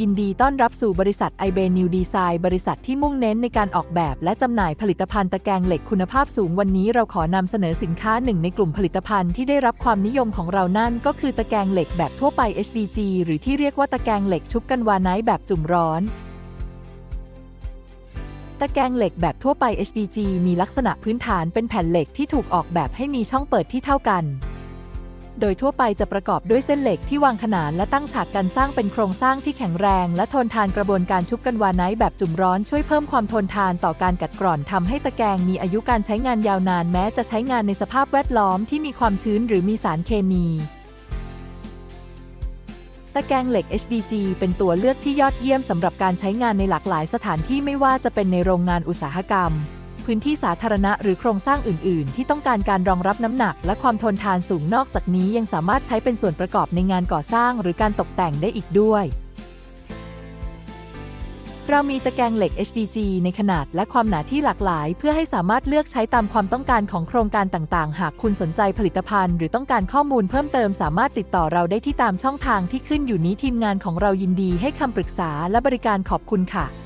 ยินดีต้อนรับสู่บริษัทไอเบนิวดีไซน์บริษัทที่มุ่งเน้นในการออกแบบและจำหน่ายผลิตภัณฑ์ตะแกรงเหล็กคุณภาพสูงวันนี้เราขอนำเสนอสินค้าหนึ่งในกลุ่มผลิตภัณฑ์ที่ได้รับความนิยมของเรานั่น ก็คือตะแกรงเหล็กแบบทั่วไป HDG หรือที่เรียกว่าตะแกรงเหล็กชุบกันวาไนท์แบบจุ่มร้อนตะแกรงเหล็กแบบทั่วไป HDG มีลักษณะพื้นฐานเป็นแผ่นเหล็กที่ถูกออกแบบให้มีช่องเปิดที่เท่ากัน โดยทั่วไปจะประกอบด้วยเส้นเหล็กที่วางขนานและตั้งฉากกันสร้างเป็นโครงสร้างที่แข็งแรง และทนทานกระบวนการชุบกันวาไนท์แบบจุ่มร้อนช่วยเพิ่มความทนทานต่อการกัดกร่อนทำให้ตะแกรงมีอายุการใช้งานยาวนานแม้จะใช้งานในสภาพแวดล้อมที่มีความชื้นหรือมีสารเคมีตะแกรงเหล็ก HDG เป็นตัวเลือกที่ยอดเยี่ยมสำหรับการใช้งานในหลากหลายสถานที่ไม่ว่าจะเป็นในโรงงานอุตสาหกรรม พื้นที่สาธารณะหรือโครงสร้างอื่น ๆ ที่ต้องการการรองรับน้ำหนัก และความทนทานสูงนอกจากนี้ยังสามารถใช้เป็นส่วนประกอบในงานก่อสร้างหรือการตกแต่งได้อีกด้วย เรามีตะแกรงเหล็ก HDG ในขนาดและความหนาที่หลากหลาย เพื่อให้สามารถเลือกใช้ตามความต้องการของโครงการต่าง ๆ หากคุณสนใจผลิตภัณฑ์ หรือต้องการข้อมูลเพิ่มเติมสามารถติดต่อเราได้ที่ตามช่องทางที่ขึ้นอยู่นี้ทีมงานของเรายินดีให้คำปรึกษาและบริการขอบคุณค่ะ